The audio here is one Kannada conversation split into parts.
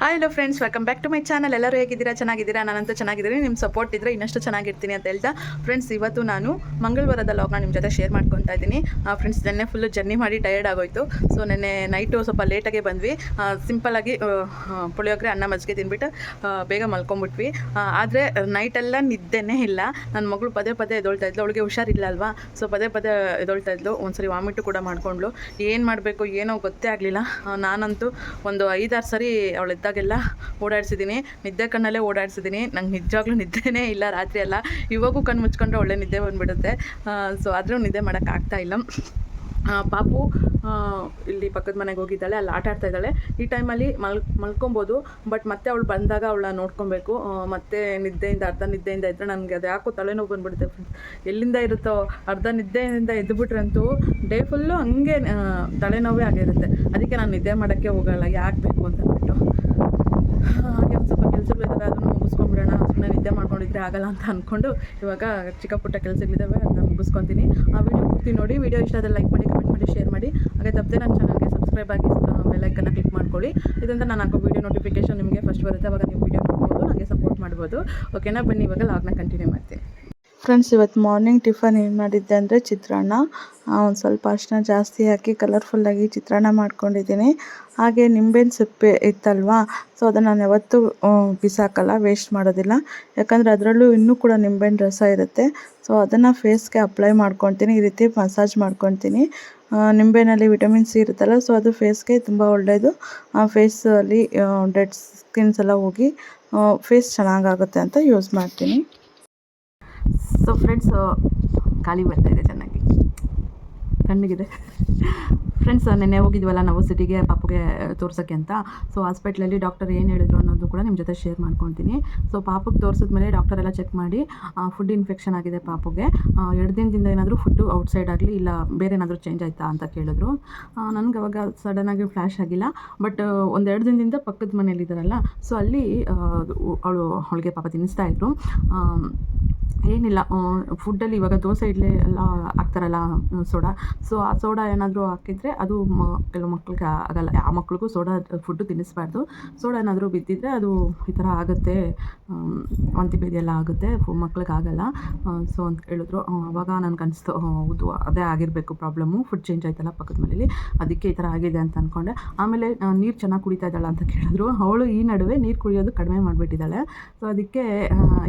Hi hello friends welcome back to my channel ಎಲ್ಲರೂ ಹೇಗಿದ್ದೀರಾ? ಚೆನ್ನಾಗಿದ್ದೀರಾ? ನಾನಂತೂ ಚೆನ್ನಾಗಿದ್ದೀನಿ. ನಿಮ್ಮ ಸಪೋರ್ಟ್ ಇದ್ದರೆ ಇನ್ನಷ್ಟು ಚೆನ್ನಾಗಿರ್ತೀನಿ ಅಂತ ಹೇಳ್ತಾ. ಫ್ರೆಂಡ್ಸ್ ಇವತ್ತು ನಾನು ಮಂಗಳವಾರದ ಲಾಗ್ನ ನಿಮ್ಮ ಜೊತೆ ಶೇರ್ ಮಾಡ್ಕೊತಾ ಇದ್ದೀನಿ. ಫ್ರೆಂಡ್ಸ್ ನೆನ್ನೆ ಫುಲ್ಲು ಜರ್ನಿ ಮಾಡಿ ಟಯರ್ಡ್ ಆಗೋಯ್ತು. ಸೊ ನೆನ್ನೆ ನೈಟು ಸ್ವಲ್ಪ ಲೇಟಾಗೆ ಬಂದ್ವಿ. ಸಿಂಪಲಾಗಿ ಪುಳಿಯೋಗರೆ, ಅನ್ನ ಮಜ್ಜಿಗೆ ತಿನ್ಬಿಟ್ಟು ಬೇಗ ಮಲ್ಕೊಂಬಿಟ್ವಿ. ಆದರೆ ನೈಟೆಲ್ಲ ನಿದ್ದೆನೇ ಇಲ್ಲ. ನನ್ನ ಮಗಳು ಪದೇ ಪದೇ ಎದೊಳ್ತಾ ಇದ್ಲು. ಅವಳಿಗೆ ಹುಷಾರಿಲ್ಲ ಅಲ್ವಾ ಸೊ ಪದೇ ಪದೇ ಎದೊಳ್ತಾ ಇದ್ಲು. ಒಂದ್ಸರಿ ವಾಮಿಟು ಕೂಡ ಮಾಡ್ಕೊಂಡ್ಳು. ಏನು ಮಾಡಬೇಕು, ಏನೋ ಗೊತ್ತೇ ಆಗಲಿಲ್ಲ. ನಾನಂತೂ ಒಂದು ಐದಾರು ಸರಿ ಅವಳಿದ್ದಾಗೆಲ್ಲ ಓಡಾಡ್ಸಿದ್ದೀನಿ. ನಿದ್ದೆ ಕಣ್ಣಲ್ಲೇ ಓಡಾಡ್ಸಿದ್ದೀನಿ. ನಂಗೆ ನಿಜವಾಗ್ಲೂ ನಿದ್ದೆನೇ ಇಲ್ಲ, ರಾತ್ರಿ ಎಲ್ಲ. ಇವಾಗೂ ಕಣ್ಣು ಮುಚ್ಕೊಂಡ್ರೆ ಒಳ್ಳೆ ನಿದ್ದೆ ಬಂದುಬಿಡುತ್ತೆ. ಸೊ ಆದರೂ ನಿದ್ದೆ ಮಾಡೋಕ್ಕಾಗ್ತಾ ಇಲ್ಲ. ಪಾಪು ಇಲ್ಲಿ ಪಕ್ಕದ ಮನೆಗೆ ಹೋಗಿದ್ದಾಳೆ. ಅಲ್ಲಿ ಆಟ ಆಡ್ತಾ ಇದ್ದಾಳೆ. ಈ ಟೈಮಲ್ಲಿ ಮಲ್, ಮಲ್ಕೊಬೋದು. ಬಟ್ ಮತ್ತೆ ಅವಳು ಬಂದಾಗ ಅವಳ ನೋಡ್ಕೊಬೇಕು. ಮತ್ತೆ ನಿದ್ದೆಯಿಂದ, ಅರ್ಧ ನಿದ್ದೆಯಿಂದ ಇದ್ದರೆ ನನಗೆ ಅದು ಯಾಕೋ ತಲೆನೋವು ಬಂದ್ಬಿಡುತ್ತೆ ಎಲ್ಲಿಂದ ಇರುತ್ತೋ ಅರ್ಧ ನಿದ್ದೆಯಿಂದ ಎದ್ದುಬಿಟ್ರಂತೂ ಡೇ ಫುಲ್ಲು ಹಂಗೆ ತಲೆನೋವೇ ಆಗಿರುತ್ತೆ. ಅದಕ್ಕೆ ನಾನು ನಿದ್ದೆ ಮಾಡೋಕ್ಕೆ ಹೋಗಲ್ಲ. ಯಾಕೆ ಬೇಕು ಅಂತ ಅಂದ್ಬಿಟ್ಟು ಹಾಗೆ ಒಂದು ಸ್ವಲ್ಪ ಕೆಲಸಗಳಿದ್ದಾವೆ ಅದನ್ನು ಮುಗಿಸ್ಕೊಂಡ್ಬಿಡೋಣ ಸುಮ್ಮನೆ ನಿದ್ದೆ ಮಾಡ್ಕೊಂಡಿದ್ರೆ ಆಗಲ್ಲ ಅಂತ ಅಂದ್ಕೊಂಡು ಇವಾಗ ಚಿಕ್ಕ ಪುಟ್ಟ ಕೆಲಸಗಳಿದ್ದಾವೆ, ಅದನ್ನ ಮುಗಿಸ್ಕೊತೀನಿ. ಆ ವಿಡಿಯೋ ಪೂರ್ತಿ ನೋಡಿ ವಿಡಿಯೋ ಇಷ್ಟ ಆದರೆ ಲೈಕ್ ಮಾಡಿ ಕಮೆಂಟ್ ಮಾಡಿ ಶೇರ್ ಮಾಡಿ. ಹಾಗೆ ತಪ್ಪದೆ ನನ್ನ ಚಾನಲ್ಗೆ ಸಬ್ಸ್ಕ್ರೈಬ್ ಆಗಿ ಬೆಲ್ಲೈಕನ್ನ ಕ್ಲಿಕ್ ಮಾಡ್ಕೊಳ್ಳಿ. ಇದರಿಂದ ನಾನು ಹಾಕೋ ವಿಡಿಯೋ ನೋಟಿಫಿಕೇಶನ್ ನಿಮಗೆ ಫಸ್ಟ್ ಬರುತ್ತೆ, ಅವಾಗ ನೀವು ವಿಡಿಯೋ ನೋಡ್ಬೋದು ನನಗೆ ಸಪೋರ್ಟ್ ಮಾಡ್ಬೋದು. ಓಕೆನಾ ಬನ್ನಿ, ಇವಾಗ ಲಾಗ್ನ ಕಂಟಿನ್ಯೂ ಮಾಡ್ತೀನಿ. ಫ್ರೆಂಡ್ಸ್ ಇವತ್ತು ಮಾರ್ನಿಂಗ್ ಟಿಫನ್ ಏನು ಮಾಡಿದ್ದೆ ಅಂದರೆ ಚಿತ್ರಾನ್ನ. ಒಂದು ಸ್ವಲ್ಪ ಅರಿಶಿನ ಜಾಸ್ತಿ ಹಾಕಿ ಕಲರ್ಫುಲ್ಲಾಗಿ ಚಿತ್ರಾನ್ನ ಮಾಡ್ಕೊಂಡಿದ್ದೀನಿ. ಹಾಗೆ ನಿಂಬೆಹಣ್ಣು ಸಿಪ್ಪೆ ಇತ್ತಲ್ವಾ? ಸೊ ಅದನ್ನು ನಾನು ಯಾವತ್ತೂ ಬಿಸಾಕಲ್ಲ ವೇಸ್ಟ್ ಮಾಡೋದಿಲ್ಲ. ಯಾಕಂದರೆ ಅದರಲ್ಲೂ ಇನ್ನೂ ಕೂಡ ನಿಂಬೆಹಣ್ಣು ರಸ ಇರುತ್ತೆ. ಸೊ ಅದನ್ನು ಫೇಸ್ಗೆ ಅಪ್ಲೈ ಮಾಡ್ಕೊತೀನಿ, ಈ ರೀತಿ ಮಸಾಜ್ ಮಾಡ್ಕೊತೀನಿ. ನಿಂಬೆನಲ್ಲಿ ವಿಟಮಿನ್ ಸಿ ಇರುತ್ತಲ್ಲ ಸೊ ಅದು ಫೇಸ್ಗೆ ತುಂಬ ಒಳ್ಳೆಯದು ಫೇಸಲ್ಲಿ ಡೆಡ್ ಸ್ಕಿನ್ಸ್ ಎಲ್ಲ ಹೋಗಿ ಫೇಸ್ ಚೆನ್ನಾಗಾಗುತ್ತೆ ಅಂತ ಯೂಸ್ ಮಾಡ್ತೀನಿ. ಸೊ ಫ್ರೆಂಡ್ಸ್ ಖಾಲಿ ಬರ್ತಾ ಇದೆ ಚೆನ್ನಾಗಿ. ಕಣ್ಣಿಗಿದೆ. ಫ್ರೆಂಡ್ಸ್ ನೆನ್ನೆ ಹೋಗಿದ್ವಲ್ಲ ನಾವು ಸಿಟಿಗೆ, ಪಾಪುಗೆ ತೋರ್ಸೋಕ್ಕೆ ಅಂತ. ಸೊ ಹಾಸ್ಪಿಟ್ಲಲ್ಲಿ ಡಾಕ್ಟರ್ ಏನು ಹೇಳಿದ್ರು ಅನ್ನೋದು ಕೂಡ ನಿಮ್ಮ ಜೊತೆ ಶೇರ್ ಮಾಡ್ಕೊತೀನಿ. ಸೊ ಪಾಪುಗೆ ತೋರಿಸಿದ್ಮೇಲೆ ಡಾಕ್ಟರ್ ಎಲ್ಲ ಚೆಕ್ ಮಾಡಿ ಫುಡ್ ಇನ್ಫೆಕ್ಷನ್ ಆಗಿದೆ ಪಾಪುಗೆ. ಎರಡು ದಿನದಿಂದ ಏನಾದರೂ ಫುಡ್ಡು ಔಟ್ಸೈಡ್ ಆಗಲಿ, ಇಲ್ಲ ಬೇರೆ ಏನಾದರೂ ಚೇಂಜ್ ಆಯಿತಾ ಅಂತ ಕೇಳಿದ್ರು. ನನಗೆ ಅವಾಗ ಸಡನ್ನಾಗಿ ಫ್ಲ್ಯಾಶ್ ಆಗಿಲ್ಲ. ಬಟ್ ಒಂದೆರಡು ದಿನದಿಂದ ಪಕ್ಕದ ಮನೇಲಿದ್ದಾರಲ್ಲ ಸೊ ಅಲ್ಲಿ ಅವಳು ಅವಳಿಗೆ ಪಾಪ ತಿನ್ನಿಸ್ತಾ ಇದ್ರು. ಏನಿಲ್ಲ ಫುಡ್ಡಲ್ಲಿ ಇವಾಗ ದೋಸೆ, ಇಡ್ಲಿ ಎಲ್ಲ ಹಾಕ್ತಾರಲ್ಲ ಸೋಡಾ ಸೊ ಆ ಸೋಡಾ ಏನಾದರೂ ಹಾಕಿದರೆ ಅದು ಮ, ಕೆಲವು ಮಕ್ಳಿಗೆ ಆಗಲ್ಲ. ಆ ಮಕ್ಳಿಗೂ ಸೋಡಾ ಫುಡ್ಡು ತಿನ್ನಿಸ್ಬಾರ್ದು. ಸೋಡಾ ಏನಾದರೂ ಬಿದ್ದಿದ್ರೆ ಅದು ಈ ಥರ ಆಗುತ್ತೆ. ವಾಂತಿ ಭೇದಿ ಎಲ್ಲ ಆಗುತ್ತೆ. ಮಕ್ಳಿಗೆ ಆಗಲ್ಲ. ಸೊ ಅಂತ ಹೇಳಿದ್ರು. ಅವಾಗ ನನಗೆ ಅನಿಸ್ತು ಹೌದು, ಅದೇ ಆಗಿರಬೇಕು ಪ್ರಾಬ್ಲಮ್ಮು ಫುಡ್ ಚೇಂಜ್ ಆಯ್ತಲ್ಲ ಪಕ್ಕದ ಮನೇಲಿ. ಅದಕ್ಕೆ ಈ ಥರ ಆಗಿದೆ ಅಂತ ಅಂದ್ಕೊಂಡೆ ಆಮೇಲೆ ನೀರು ಚೆನ್ನಾಗಿ ಕುಡಿತಾ ಇದ್ದಾಳೆ ಅಂತ ಕೇಳಿದ್ರು. ಅವಳು ಈ ನಡುವೆ ನೀರು ಕುಡಿಯೋದು ಕಡಿಮೆ ಮಾಡಿಬಿಟ್ಟಿದ್ದಾಳೆ. ಸೊ ಅದಕ್ಕೆ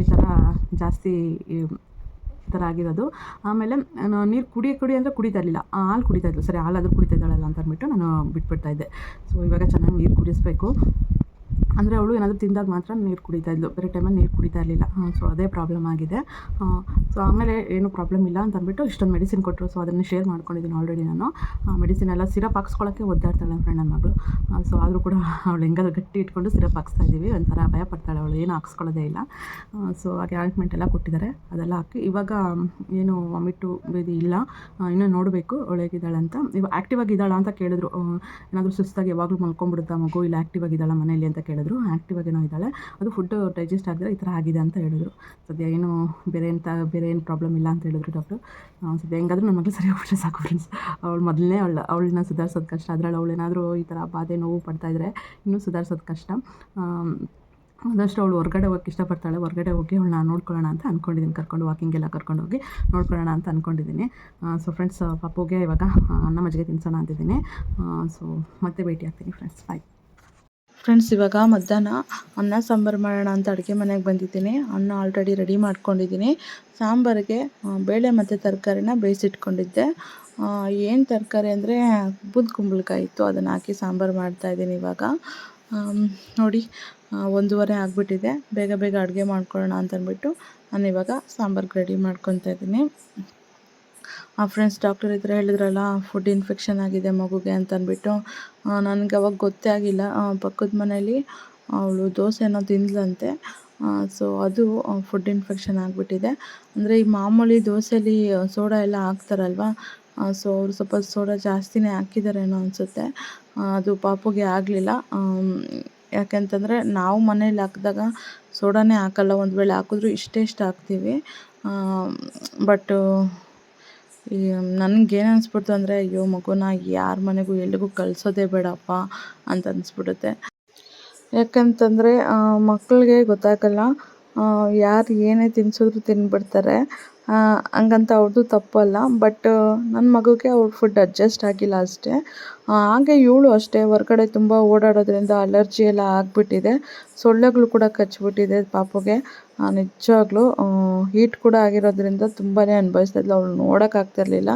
ಈ ಥರ ಜಾಸ್ತಿ ಈ ಥರ ಆಗಿರೋದು. ಆಮೇಲೆ ನೀರು ಕುಡಿ ಕುಡಿ ಅಂದರೆ ಕುಡಿತಾ ಇರಲಿಲ್ಲ. ಹಾಲು ಕುಡಿತಾ ಇದ್ಲು. ಸರಿ ಹಾಲಾದರೂ ಕುಡಿತಾ ಇದ್ದಾಳಲ್ಲ ಅಂತ ಅಂದ್ಬಿಟ್ಟು ನಾನು ಬಿಟ್ಬಿಡ್ತಾ ಇದ್ದೆ. ಸೊ ಇವಾಗ ಚೆನ್ನಾಗಿ ನೀರು ಕುಡಿಸ್ಬೇಕು. ಅಂದರೆ ಅವಳು ಏನಾದರೂ ತಿಂದಾಗ ಮಾತ್ರ ನೀರು ಕುಡಿತಾ ಇದ್ಲು. ಬೇರೆ ಟೈಮಲ್ಲಿ ನೀರು ಕುಡಿತಾ ಇರಲಿಲ್ಲ. ಸೊ ಅದೇ ಪ್ರಾಬ್ಲಮ್ ಆಗಿದೆ. ಸೊ ಆಮೇಲೆ ಏನು ಪ್ರಾಬ್ಲಮ್ ಇಲ್ಲ ಅಂತ ಅಂದ್ಬಿಟ್ಟು ಇಷ್ಟೊಂದು ಮೆಡಿಸಿನ್ ಕೊಟ್ಟರು ಸೊ ಅದನ್ನು ಶೇರ್ ಮಾಡ್ಕೊಂಡಿದ್ದೀನಿ ಆಲ್ರೆಡಿ ನಾನು. ಮೆಡಿಸಿನ್ ಎಲ್ಲ ಸಿರಪ್ ಹಾಕ್ಸ್ಕೊಳ್ಳೋಕ್ಕೆ ಒದ್ದಾಡ್ತಾಳೆ ನನ್ನ ಫ್ರೆಂಡ್ ನನ್ನ ಮಗಳು. ಸೊ ಆದರೂ ಕೂಡ ಅವಳು ಹೆಂಗಾದ್ರೂ ಗಟ್ಟಿ ಇಟ್ಕೊಂಡು ಸಿರಪ್ ಹಾಕ್ಸ್ತಾ ಇದ್ದೀವಿ ಒಂಥರ ಭಯ ಪಡ್ತಾಳೆ ಅವಳು. ಏನು ಹಾಕ್ಸ್ಕೊಳ್ಳೋದೇ ಇಲ್ಲ. ಸೊ ಹಾಗೆ ಆಯಿಂಟ್ಮೆಂಟ್ ಎಲ್ಲ ಕೊಟ್ಟಿದ್ದಾರೆ. ಅದೆಲ್ಲ ಹಾಕಿ ಇವಾಗ ಏನು ವಾಮಿಟು ಬೇದಿ ಇಲ್ಲ. ಇನ್ನೂ ನೋಡಬೇಕು ಒಳಗಿದ್ದಾಳೆ ಅಂತ. ಇವಾಗ ಆ್ಯಕ್ಟಿವ್ ಆಗಿದ್ದಾಳ ಅಂತ ಕೇಳಿದ್ರು. ಏನಾದರೂ ಸುಸ್ತಾಗಿ ಯಾವಾಗಲೂ ಮಲ್ಕೊಂಡ್ಬಿಡುತ್ತಾ ಮಗು? ಇಲ್ಲ ಆ್ಯಕ್ಟಿವ್ ಆಗಿದ್ದಾಳ ಮನೆಯಲ್ಲಿ ಅಂತ ಕೇಳಿದ್ರು. ಆ್ಯಕ್ಟಿವ್ ಆಗೇನೋ ಇದ್ದಾಳೆ. ಅದು ಫುಡ್ ಡೈಜೆಸ್ಟ್ ಆಗಿದ್ರೆ ಈ ಥರ ಆಗಿದೆ ಅಂತ ಹೇಳಿದ್ರು. ಸದ್ಯ ಏನು ಬೇರೆ ಎಂಥ ಬೇರೆ ಏನು ಪ್ರಾಬ್ಲಮ್ ಇಲ್ಲ ಅಂತ ಹೇಳಿದ್ರು ಡಾಕ್ಟರ್ ಸದ್ಯ ಹೆಂಗಾದ್ರೂ ನನ್ನ ಮಗಳು ಸರಿ ಹೋಗ್ಬಿಟ್ರೆ ಸಾಕು ಫ್ರೆಂಡ್ಸ್ ಅವಳು ಮೊದಲನೇ ಅವಳು, ಅವಳನ್ನ ಸುಧಾರಿಸೋದು ಕಷ್ಟ. ಅದರಲ್ಲಿ ಅವಳು ಏನಾದರೂ ಈ ಥರ ಬಾಧೆ, ನೋವು ಪಡ್ತಾ ಇದ್ದರೆ ಇನ್ನೂ ಸುಧಾರಿಸೋದು ಕಷ್ಟ. ಆದಷ್ಟು ಅವಳು ಹೊರಗಡೆ ಹೋಗಕ್ಕೆ ಇಷ್ಟಪಡ್ತಾಳೆ. ಹೊರಗಡೆ ಹೋಗಿ ಅವಳನ್ನ ನೋಡ್ಕೊಳ್ಳೋಣ ಅಂತ ಅಂದ್ಕೊಂಡಿದ್ದೀನಿ ಕರ್ಕೊಂಡು ವಾಕಿಂಗ್ ಎಲ್ಲ ಕರ್ಕೊಂಡು ಹೋಗಿ ನೋಡ್ಕೊಳ್ಳೋಣ ಅಂತ ಅಂದ್ಕೊಂಡಿದ್ದೀನಿ ಸೊ ಫ್ರೆಂಡ್ಸ್ ಪಾಪುಗೆ ಇವಾಗ ಅನ್ನ ಮಜ್ಜಿಗೆ ತಿನ್ಸೋಣ ಅಂತಿದ್ದೀನಿ. ಸೊ ಮತ್ತೆ ಭೇಟಿ ಆಗ್ತೀನಿ ಫ್ರೆಂಡ್ಸ್ ಬಾಯ್ ಫ್ರೆಂಡ್ಸ್ ಇವಾಗ ಮಧ್ಯಾಹ್ನ ಅನ್ನ, ಸಾಂಬಾರು ಮಾಡೋಣ ಅಂತ ಅಡುಗೆ ಮನೆಗೆ ಬಂದಿದ್ದೀನಿ. ಅನ್ನ ಆಲ್ರೆಡಿ ರೆಡಿ ಮಾಡ್ಕೊಂಡಿದ್ದೀನಿ. ಸಾಂಬಾರಿಗೆ ಬೇಳೆ ಮತ್ತು ತರಕಾರಿನ ಬೇಯಿಸಿಟ್ಕೊಂಡಿದ್ದೆ. ಏನು ತರಕಾರಿ ಅಂದರೆ ಬುದ್ದು ಕುಂಬಳಕಾಯಿ ಇತ್ತು. ಅದನ್ನು ಹಾಕಿ ಸಾಂಬಾರು ಮಾಡ್ತಾಯಿದ್ದೀನಿ ಇವಾಗ. ನೋಡಿ ಒಂದೂವರೆ ಆಗಿಬಿಟ್ಟಿದೆ. ಬೇಗ ಬೇಗ ಅಡುಗೆ ಮಾಡ್ಕೊಳ್ಳೋಣ ಅಂತ ಅಂದ್ಬಿಟ್ಟು ನಾನು ಇವಾಗ ಸಾಂಬಾರ್ಗೆ ರೆಡಿ ಮಾಡ್ಕೊತಾ ಇದ್ದೀನಿ. ಆ ಫ್ರೆಂಡ್ಸ್ ಡಾಕ್ಟರ್ ಇದ್ರೆ ಹೇಳಿದ್ರಲ್ಲ ಫುಡ್ ಇನ್ಫೆಕ್ಷನ್ ಆಗಿದೆ ಮಗುಗೆ ಅಂತ ಅಂದ್ಬಿಟ್ಟು. ನನಗೆ ಅವಾಗ ಗೊತ್ತೇ ಆಗಿಲ್ಲ. ಪಕ್ಕದ ಮನೇಲಿ ಅವಳು ದೋಸೆನೋ ತಿಂದ್ಲಂತೆ ಸೊ ಅದು ಫುಡ್ ಇನ್ಫೆಕ್ಷನ್ ಆಗಿಬಿಟ್ಟಿದೆ. ಅಂದರೆ ಈ ಮಾಮೂಲಿ ದೋಸೆಲಿ ಸೋಡಾ ಎಲ್ಲ ಹಾಕ್ತಾರಲ್ವ? ಸೊ ಅವರು ಸ್ವಲ್ಪ ಸೋಡಾ ಜಾಸ್ತಿನೇ ಹಾಕಿದಾರೇನೋ ಅನಿಸುತ್ತೆ. ಅದು ಪಾಪುಗೆ ಆಗಲಿಲ್ಲ. ಯಾಕೆಂತಂದರೆ ನಾವು ಮನೇಲಿ ಹಾಕಿದಾಗ ಸೋಡಾನೇ ಹಾಕಲ್ಲ. ಒಂದು ವೇಳೆ ಹಾಕಿದ್ರು ಇಷ್ಟೇ ಹಾಕ್ತೀವಿ. ಬಟ್ ನನಗೇನು ಅನಿಸ್ಬಿಡ್ತು ಅಂದರೆ, ಅಯ್ಯೋ, ಮಗುನ ಯಾರ ಮನೆಗೂ ಎಲ್ಲಿಗೂ ಕಳಿಸೋದೇ ಬೇಡಪ್ಪ ಅಂತ ಅನಿಸ್ಬಿಡುತ್ತೆ. ಯಾಕಂತಂದರೆ ಮಕ್ಕಳಿಗೆ ಗೊತ್ತಾಗಲ್ಲ ಯಾರು ಏನೇ ತಿನ್ಸಿದ್ರು ತಿಂದ್ಬಿಡ್ತಾರೆ ಹಂಗಂತ ಅವ್ರದ್ದು ತಪ್ಪಲ್ಲ. ಬಟ್ ನನ್ನ ಮಗುಗೆ ಅವ್ರ ಫುಡ್ ಅಡ್ಜಸ್ಟ್ ಆಗಿಲ್ಲ ಅಷ್ಟೇ. ಹಾಗೆ ಇವಳು ಅಷ್ಟೇ. ಹೊರ್ಗಡೆ ತುಂಬ ಓಡಾಡೋದ್ರಿಂದ ಅಲರ್ಜಿ ಎಲ್ಲ ಆಗಿಬಿಟ್ಟಿದೆ. ಸೊಳ್ಳೆಗಳು ಕೂಡ ಕಚ್ಚಿಬಿಟ್ಟಿದೆ ಪಾಪುಗೆ. ನಿಜವಾಗ್ಲೂ ಹೀಟ್ ಕೂಡ ಆಗಿರೋದ್ರಿಂದ ತುಂಬಾ ಅನುಭವಿಸ್ತಾ ಇದ್ಲು. ಅವ್ಳು ನೋಡೋಕ್ಕಾಗ್ತಿರ್ಲಿಲ್ಲ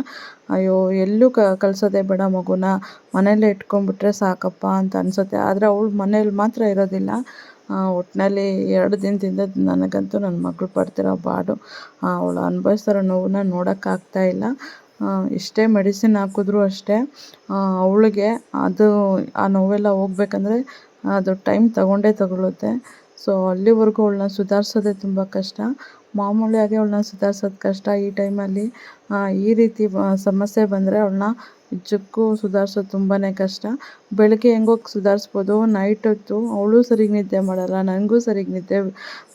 ಅಯ್ಯೋ, ಎಲ್ಲೂ ಕಲಿಸೋದೆ ಬೇಡ ಮಗುನ. ಮನೇಲೇ ಇಟ್ಕೊಂಡ್ಬಿಟ್ರೆ ಸಾಕಪ್ಪ ಅಂತ ಅನಿಸುತ್ತೆ. ಆದರೆ ಅವಳು ಮನೇಲಿ ಮಾತ್ರ ಇರೋದಿಲ್ಲ. ಒಟ್ಟಿನಲ್ಲಿ ಎರಡು ದಿನದಿಂದ ನನಗಂತೂ ನನ್ನ ಮಗಳು ಪಡ್ತಿರೋ ಬಾಡು ಅವಳು ಅನುಭವಿಸ್ತಿರೋ ನೋವನ್ನ ನೋಡೋಕ್ಕಾಗ್ತಾ ಇಲ್ಲ. ಎಷ್ಟೇ ಮೆಡಿಸಿನ್ ಹಾಕಿದ್ರೂ ಅಷ್ಟೇ ಅವಳಿಗೆ ಅದು, ಆ ನೋವೆಲ್ಲ ಹೋಗ್ಬೇಕಂದ್ರೆ ಅದು ಟೈಮ್ ತಗೊಂಡೇ ತಗೊಳುತ್ತೆ. ಸೊ, ಅಲ್ಲಿವರೆಗೂ ಅವಳನ್ನ ಸುಧಾರಿಸೋದೇ ತುಂಬ ಕಷ್ಟ. ಮಾಮೂಲಿಯಾಗಿ ಅವಳನ್ನ ಸುಧಾರ್ಸೋದು ಕಷ್ಟ ಈ ಟೈಮಲ್ಲಿ. ಈ ರೀತಿ ಸಮಸ್ಯೆ ಬಂದರೆ ಅವಳನ್ನ ನಿಜಕ್ಕೂ ಸುಧಾರ್ಸೋದು ತುಂಬಾ ಕಷ್ಟ. ಬೆಳಗ್ಗೆ ಹೆಂಗೋ ಸುಧಾರಿಸ್ಬೋದು ನೈಟ್ ಹೊತ್ತು ಅವಳು ಸರಿಗೆ ನಿದ್ದೆ ಮಾಡೋಲ್ಲ ನನಗೂ ಸರಿಗೆ ನಿದ್ದೆ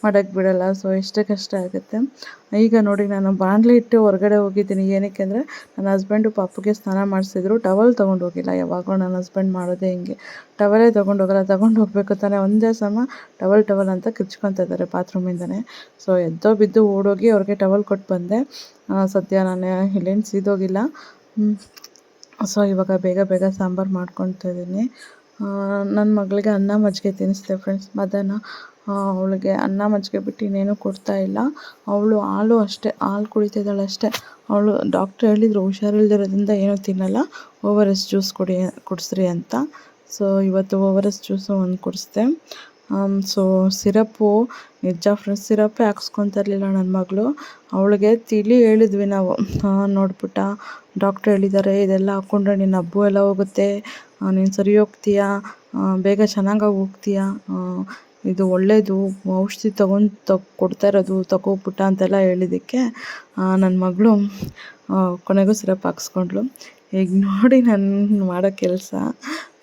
ಮಾಡೋಕ್ಕೆ ಬಿಡೋಲ್ಲ ಸೊ ಎಷ್ಟೇ ಕಷ್ಟ ಆಗುತ್ತೆ. ಈಗ ನೋಡಿ, ನಾನು ಬಾಂಡ್ಲಿ ಇಟ್ಟು ಹೊರಗಡೆ ಹೋಗಿದ್ದೀನಿ. ಏನಕ್ಕೆ ಅಂದರೆ, ನನ್ನ ಹಸ್ಬೆಂಡು ಪಾಪುಗೆ ಸ್ನಾನ ಮಾಡಿಸಿದ್ರು. ಟವಲ್ ತೊಗೊಂಡು ಹೋಗಿಲ್ಲ, ಯಾವಾಗಲೂ ನನ್ನ ಹಸ್ಬೆಂಡ್ ಮಾಡೋದೇ ಹಿಂಗೆ. ಟವಲೇ ತೊಗೊಂಡು ಹೋಗಲ್ಲ, ತೊಗೊಂಡು ಹೋಗಬೇಕು ತಾನೇ. ಒಂದೇ ಸಮ ಟವಲ್ ಟವಲ್ ಅಂತ ಕಿರ್ಚ್ಕೊತಾ ಇದ್ದಾರೆ ಬಾತ್ರೂಮಿಂದನೇ. ಸೊ ಎದ್ದೋ ಬಿದ್ದು ಓಡೋಗಿ ಅವ್ರಿಗೆ ಟವಲ್ ಕೊಟ್ಟು ಬಂದೆ. ಸದ್ಯ ನಾನು ಇಲ್ಲೇನು ಸೀದೋಗಿಲ್ಲ. ಸೊ, ಇವಾಗ ಬೇಗ ಬೇಗ ಸಾಂಬಾರು ಮಾಡ್ಕೊತಾ ಇದ್ದೀನಿ. ನನ್ನ ಮಗಳಿಗೆ ಅನ್ನ ಮಜ್ಜಿಗೆ ತಿನ್ನಿಸ್ದೆ ಫ್ರೆಂಡ್ಸ್ ಮಧ್ಯಾಹ್ನ ಅವಳಿಗೆ ಅನ್ನ ಮಜ್ಜಿಗೆ ಬಿಟ್ಟು ಇನ್ನೇನು ಕೊಡ್ತಾ ಇಲ್ಲ. ಅವಳು ಹಾಲು ಅಷ್ಟೇ, ಹಾಲು ಕುಡಿತಿದ್ದಾಳೆ ಅಷ್ಟೇ. ಅವಳು ಡಾಕ್ಟ್ರ್ ಹೇಳಿದರು, ಹುಷಾರಿಲ್ದಿರೋದ್ರಿಂದ ಏನೂ ತಿನ್ನಲ್ಲ. ಓ ಆರ್ ಎಸ್ ಜ್ಯೂಸ್ ಕುಡಿ, ಕುಡಿಸ್ರಿ ಅಂತ. ಸೊ ಇವತ್ತು ಓ ಆರ್ ಎಸ್ ಜ್ಯೂಸು ಒಂದು ಕುಡಿಸ್ದೆ. ಸೊ ಸಿರಪ್ಪು ನಿಜ ಫ್ರೆಂಡ್ಸ್ ಸಿರಪ್ಪೇ ಹಾಕ್ಸ್ಕೊತಾ ಇರಲಿಲ್ಲ ನನ್ನ ಮಗಳು. ಅವಳಿಗೆ ತಿಳಿ ಹೇಳಿದ್ವಿ ನಾವು. ನೋಡ್ಬಿಟ್ಟ ಡಾಕ್ಟ್ರ್ ಹೇಳಿದ್ದಾರೆ ಇದೆಲ್ಲ ಹಾಕ್ಕೊಂಡ್ರೆ ನಿನ್ನ ಹಬ್ಬು ಎಲ್ಲ ಹೋಗುತ್ತೆ. ನೀನು ಸರಿ ಹೋಗ್ತೀಯ? ಬೇಗ ಚೆನ್ನಾಗಿ ಹೋಗ್ತೀಯ? ಇದು ಒಳ್ಳೆಯದು ಔಷಧಿ ತೊಗೊಂಡು ತ ಕೊಡ್ತಾ ಇರೋದು ತಗೋಬಿಟ್ಟ ಅಂತೆಲ್ಲ ಹೇಳಿದ್ದಕ್ಕೆ ನನ್ನ ಮಗಳು ಕೊನೆಗೂ ಸಿರಪ್ ಹಾಕ್ಸ್ಕೊಂಡ್ಳು. ಈಗ ನೋಡಿ ನಾನು ಮಾಡೋ ಕೆಲಸ.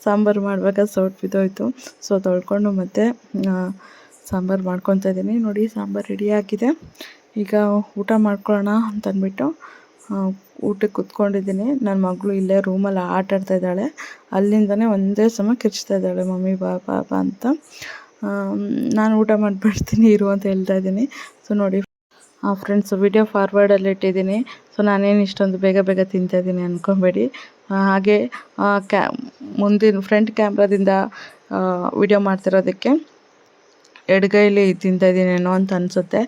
ಸಾಂಬಾರು ಮಾಡುವಾಗ ಸೌಟ್ ಬಿದ್ದೋಯ್ತು. ಸೊ ತೊಳ್ಕೊಂಡು ಮತ್ತೆ ಸಾಂಬಾರು ಮಾಡ್ಕೊತಾ ಇದ್ದೀನಿ. ನೋಡಿ, ಸಾಂಬಾರು ರೆಡಿಯಾಗಿದೆ ಈಗ ಊಟ ಮಾಡ್ಕೊಳ್ಳೋಣ ಅಂತ ಅಂದ್ಬಿಟ್ಟು ಊಟಕ್ಕೆ ಕುತ್ಕೊಂಡಿದ್ದೀನಿ. ನನ್ನ ಮಗಳು ಇಲ್ಲೇ ರೂಮಲ್ಲಿ ಆಟ ಆಡ್ತಾ ಇದ್ದಾಳೆ. ಅಲ್ಲಿಂದನೇ ಒಂದೇ ಸಮ ಕಿರ್ಚ್ತಾ ಇದ್ದಾಳೆ, ಮಮ್ಮಿ, ಬಾ ಅಂತ. ನಾನು ಊಟ ಮಾಡಿಬಿಡ್ತೀನಿ, ಇರು ಅಂತ ಹೇಳ್ತಾ ಇದ್ದೀನಿ. ಸೊ ನೋಡಿ ಫ್ರೆಂಡ್ಸ್ ವಿಡಿಯೋ ಫಾರ್ವರ್ಡಲ್ಲಿ ಇಟ್ಟಿದ್ದೀನಿ. ಸೊ ನಾನೇನು ಇಷ್ಟೊಂದು ಬೇಗ ಬೇಗ ತಿಂತಾಯಿದ್ದೀನಿ ಅಂದ್ಕೊಬೇಡಿ ಹಾಗೆ ಕ್ಯಾ ಮುಂದಿನ ಫ್ರಂಟ್ ಕ್ಯಾಮ್ರಾದಿಂದ ವಿಡಿಯೋ ಮಾಡ್ತಿರೋದಕ್ಕೆ ಎಡಗೈಲಿ ತಿಂತಾಯಿದ್ದೀನೇನೋ ಅಂತ ಅನಿಸುತ್ತೆ.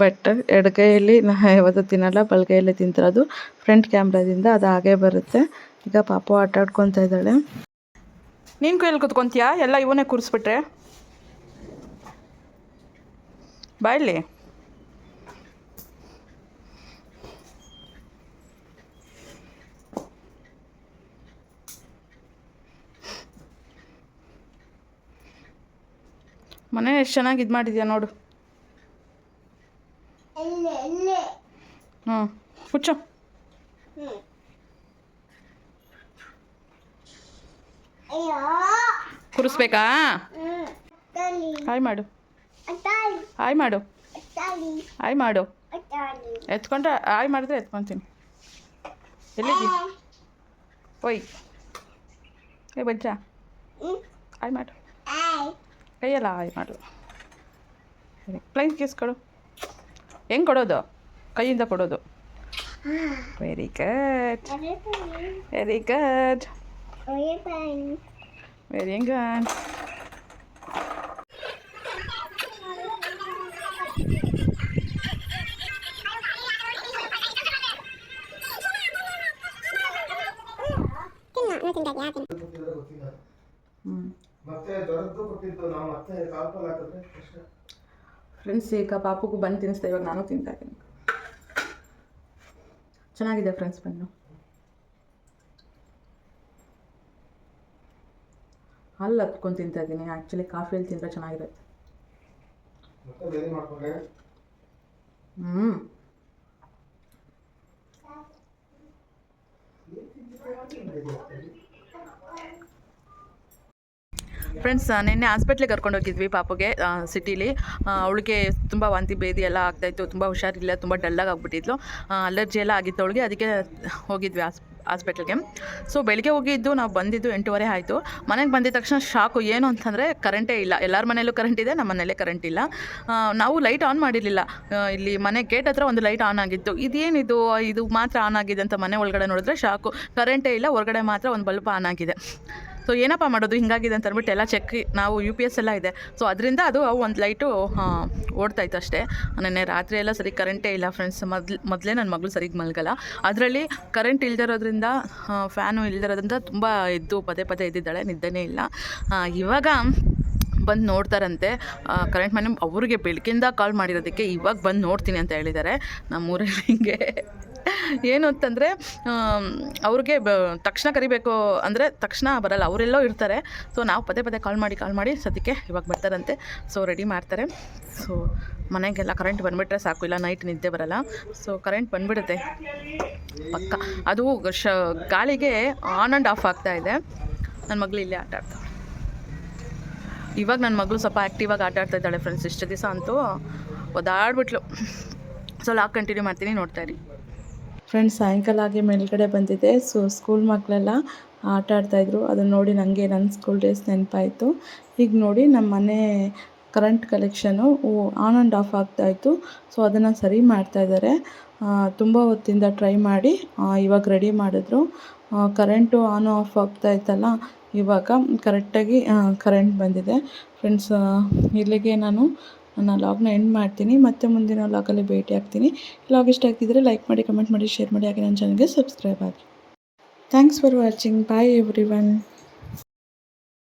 ಬಟ್ ಎಡಗೈಯಲ್ಲಿ ನಾ ಯಾವತ್ತೂ ತಿನ್ನಲ್ಲ ಬಲಗೈಯಲ್ಲೇ ತಿಂತಿರೋದು ಫ್ರಂಟ್ ಕ್ಯಾಮ್ರಾದಿಂದ ಅದು ಹಾಗೇ ಬರುತ್ತೆ. ಈಗ ಪಾಪ ಆಟ ಇದ್ದಾಳೆ. ನೀನು ಕೈಯಲ್ಲಿ ಕೂತ್ಕೊತೀಯಾ? ಎಲ್ಲ ಇವನೇ ಕೂರಿಸ್ಬಿಟ್ರೆ. ಬಾಯ್ಲಿ ಮನೆ ಎಷ್ಟು ಚೆನ್ನಾಗಿ ಇದು ಮಾಡಿದ್ಯಾ ನೋಡು. ಹ್ಞೂ ಹುಚ್ಚು. ಕುರಿಸ್ಬೇಕಾ? ಹಾಯ್ ಮಾಡು. ಹಾಯ್ ಮಾಡು. ಹಾಯ್ ಮಾಡು. ಎತ್ಕೊಂಡ್ರೆ ಹಾಯ್ ಮಾಡಿದ್ರೆ ಎತ್ಕೊತೀನಿ. ಎಲ್ಲಿದ್ದಿ? ಒಯ್ ಏ ಬಜ್ಜ ಹಾಯ್ ಮಾಡು. ಕೈಯೆಲ್ಲ ಆಯ್ ಮಾಡು ಪ್ಲೈನ್ ಕೇಸ್ ಕೊಡು. ಹೆಂಗೆ ಕೊಡೋದು? ಕೈಯಿಂದ ಕೊಡೋದು. Very good very good very good friends ಈಗ ಪಾಪಕ್ಕೂ ಬಂದು ತಿನ್ನಿಸ್ತಾ ಇವಾಗ ನಾನು ತಿಂತಾ ಇದ್ದೀನಿ. ಚೆನ್ನಾಗಿದೆ ಫ್ರೆಂಡ್ಸ್ ಬನ್ನು. ಹಾಲು ಹತ್ಕೊಂಡು ತಿಂತಾ ಇದ್ದೀನಿ. ಆ್ಯಕ್ಚುಲಿ ಕಾಫಿಯಲ್ಲಿ ತಿಂದರೆ ಚೆನ್ನಾಗಿರುತ್ತೆ. ಹ್ಞೂ ಫ್ರೆಂಡ್ಸ್ ನಿನ್ನೆ ಹಾಸ್ಪಿಟ್ಲಿಗೆ ಕರ್ಕೊಂಡು ಹೋಗಿದ್ವಿ ಪಾಪುಗೆ ಸಿಟೀಲಿ ಅವಳಿಗೆ ತುಂಬ ವಾಂತಿ, ಭೇದಿ ಎಲ್ಲ ಆಗ್ತಾಯಿತ್ತು ತುಂಬ ಹುಷಾರಿಲ್ಲ ತುಂಬ ಡಲ್ಲಾಗಿ ಆಗ್ಬಿಟ್ಟಿದ್ಲು. ಅಲರ್ಜಿ ಎಲ್ಲ ಆಗಿತ್ತು ಅವಳಿಗೆ, ಅದಕ್ಕೆ ಹೋಗಿದ್ವಿ ಆಸ್ ಹಾಸ್ಪಿಟ್ಲಿಗೆ ಸೊ ಬೆಳಿಗ್ಗೆ ಹೋಗಿದ್ದು, ನಾವು ಬಂದಿದ್ದು ಎಂಟೂವರೆ ಆಯಿತು. ಮನೆಗೆ ಬಂದಿದ ತಕ್ಷಣ ಶಾಕು ಏನು ಅಂತಂದರೆ ಕರೆಂಟೇ ಇಲ್ಲ. ಎಲ್ಲರ ಮನೆಯಲ್ಲೂ ಕರೆಂಟ್ ಇದೆ ನಮ್ಮ ಮನೇಲೇ ಕರೆಂಟ್ ಇಲ್ಲ. ನಾವು ಲೈಟ್ ಆನ್ ಮಾಡಿರಲಿಲ್ಲ. ಇಲ್ಲಿ ಮನೆ ಗೇಟ್ ಹತ್ರ ಒಂದು ಲೈಟ್ ಆನ್ ಆಗಿತ್ತು. ಇದೇನಿದು ಇದು ಮಾತ್ರ ಆನ್ ಆಗಿದೆ ಅಂತ ಮನೆ ಒಳಗಡೆ ನೋಡಿದ್ರೆ ಶಾಕು ಕರೆಂಟೇ ಇಲ್ಲ, ಹೊರಗಡೆ ಮಾತ್ರ ಒಂದು ಬಲ್ಬ್ ಆನ್ ಆಗಿದೆ. ಸೊ ಏನಪ್ಪ ಮಾಡೋದು? ಹಿಂಗಾಗಿದೆ ಅಂತ ಅಂದ್ಬಿಟ್ಟು ಎಲ್ಲ ಚೆಕ್ ನಾವು ಯು ಪಿ ಎಸ್ ಎಲ್ಲ ಇದೆ. ಸೊ ಅದರಿಂದ ಅದು ಒಂದು ಲೈಟು ಓಡ್ತಾ ಇತ್ತು ಅಷ್ಟೇ. ನೆನ್ನೆ ರಾತ್ರಿ ಎಲ್ಲ ಸರಿ ಕರೆಂಟೇ ಇಲ್ಲ ಫ್ರೆಂಡ್ಸ್ ಮೊದ್ಲು, ಮೊದಲೇ ನನ್ನ ಮಗಳು ಸರಿಗೆ ಮಲಗಲ್ಲ. ಅದರಲ್ಲಿ ಕರೆಂಟ್ ಇಲ್ದಿರೋದ್ರಿಂದ ಫ್ಯಾನು ಇಲ್ದಿರೋದ್ರಿಂದ ತುಂಬ ಎದ್ದು ಪದೇ ಪದೇ ಎದ್ದಿದ್ದಾಳೆ. ನಿದ್ದೆನೇ ಇಲ್ಲ. ಇವಾಗ ಬಂದು ನೋಡ್ತಾರಂತೆ. ಕರೆಂಟ್ ಮನೆ ಅವ್ರಿಗೆ ಬೆಳಕಿಂದ ಕಾಲ್ ಮಾಡಿರೋದಕ್ಕೆ ಇವಾಗ ಬಂದು ನೋಡ್ತೀನಿ ಅಂತ ಹೇಳಿದ್ದಾರೆ. ನಮ್ಮೂರಲ್ಲಿ ಹಿಂಗೆ ಏನು ಅಂತಂದರೆ ಅವ್ರಿಗೆ ತಕ್ಷಣ ಕರಿಬೇಕು ಅಂದರೆ ತಕ್ಷಣ ಬರಲ್ಲ, ಅವರೆಲ್ಲೋ ಇರ್ತಾರೆ. ಸೊ ನಾವು ಪದೇ ಪದೇ ಕಾಲ್ ಮಾಡಿ ಕಾಲ್ ಮಾಡಿ ಸದ್ಯಕ್ಕೆ ಇವಾಗ ಬರ್ತಾರಂತೆ. ಸೊ ರೆಡಿ ಮಾಡ್ತಾರೆ. ಸೊ ಮನೆಗೆಲ್ಲ ಕರೆಂಟ್ ಬಂದುಬಿಟ್ರೆ ಸಾಕು, ಇಲ್ಲ ನೈಟ್ ನಿದ್ದೆ ಬರಲ್ಲ. ಸೊ ಕರೆಂಟ್ ಬಂದುಬಿಡುತ್ತೆ. ಪಕ್ಕ. ಅದು ಶ, ಗಾಳಿಗೆ ಆನ್ ಆ್ಯಂಡ್ ಆಫ್ ಆಗ್ತಾ ಇದೆ. ನನ್ನ ಮಗಳು ಇಲ್ಲೇ ಆಟ ಆಡ್ತಾಳೆ ಇವಾಗ ನನ್ನ ಮಗಳು ಸ್ವಲ್ಪ ಆ್ಯಕ್ಟಿವಾಗಿ ಆಟ ಆಡ್ತಾ ಇದ್ದಾಳೆ ಫ್ರೆಂಡ್ಸ್ ಇಷ್ಟು ದಿವಸ ಅಂತೂ ಒದಾಡ್ಬಿಟ್ಲು ಸೊ ಲಾಕ್ ಕಂಟಿನ್ಯೂ ಮಾಡ್ತೀನಿ, ನೋಡ್ತಾ ಇರಿ. ಫ್ರೆಂಡ್ಸ್ ಸಾಯಂಕಾಲ ಆಗಿ ಮೇಲ್ಗಡೆ ಬಂದಿದೆ. ಸೊ ಸ್ಕೂಲ್ ಮಕ್ಕಳೆಲ್ಲ ಆಟ ಆಡ್ತಾಯಿದ್ರು ಅದನ್ನು ನೋಡಿ ನನಗೆ ನನ್ನ ಸ್ಕೂಲ್ ಡೇಸ್ ನೆನಪಾಯಿತು. ಈಗ ನೋಡಿ ನಮ್ಮ ಮನೆ current collection on and off ಆಗ್ತಾಯಿತ್ತು ಸೊ ಅದನ್ನು ಸರಿ ಮಾಡ್ತಾಯಿದ್ದಾರೆ ತುಂಬ ಹೊತ್ತಿಂದ ಟ್ರೈ ಮಾಡಿ ಇವಾಗ ರೆಡಿ ಮಾಡಿದ್ರು. ಕರೆಂಟು ಆನ್ ಆಫ್ ಆಗ್ತಾಯಿತ್ತಲ್ಲ ಇವಾಗ ಕರೆಕ್ಟಾಗಿ ಕರೆಂಟ್ ಬಂದಿದೆ. ಫ್ರೆಂಡ್ಸ್ ಇಲ್ಲಿಗೆ ನಾನು ನನ್ನ ಲಾಗ್ನ ಎಂಡ್ ಮಾಡ್ತೀನಿ. ಮತ್ತೆ ಮುಂದಿನ ಲಾಗಲ್ಲಿ ಭೇಟಿ ಆಗ್ತೀನಿ. ಲಾಗ್ ಇಷ್ಟ ಆಗ್ತಿದ್ರೆ ಲೈಕ್ ಮಾಡಿ, ಕಮೆಂಟ್ ಮಾಡಿ, ಶೇರ್ ಮಾಡಿ. ಹಾಗೆ ನನ್ನ ಚಾನಲ್ಗೆ ಸಬ್ಸ್ಕ್ರೈಬ್ ಆಗಿ thanks for watching bye everyone